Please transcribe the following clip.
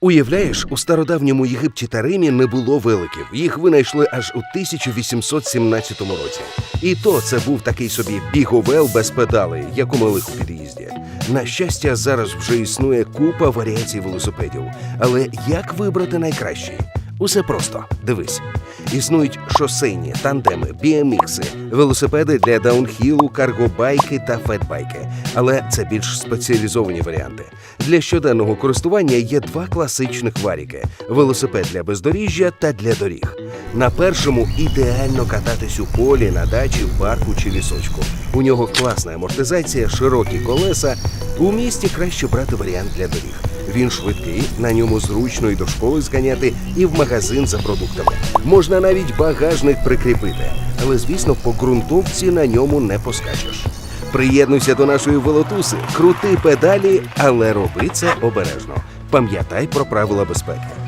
Уявляєш, у стародавньому Єгипті та Римі не було великів. Їх винайшли аж у 1817 році. І то це був такий собі біговел без педалей, як у малих у під'їзді. На щастя, зараз вже існує купа варіацій велосипедів. Але як вибрати найкращий? Усе просто дивись. Існують шосейні, тандеми, біомікси, велосипеди для даунхілу, каргобайки та фетбайки. Але це більш спеціалізовані варіанти. Для щоденного користування є два класичних варіки: велосипед для бездоріжжя та для доріг. На першому ідеально кататись у полі, на дачі, в парку чи лісочку. У нього класна амортизація, широкі колеса. У місті краще брати варіант для доріг. Він швидкий, на ньому зручно і до школи зганяти, і в магазин за продуктами. Можна навіть багажник прикріпити, але звісно, по ґрунтовці на ньому не поскачеш. Приєднуйся до нашої велотуси, крути педалі, але роби це обережно. Пам'ятай про правила безпеки.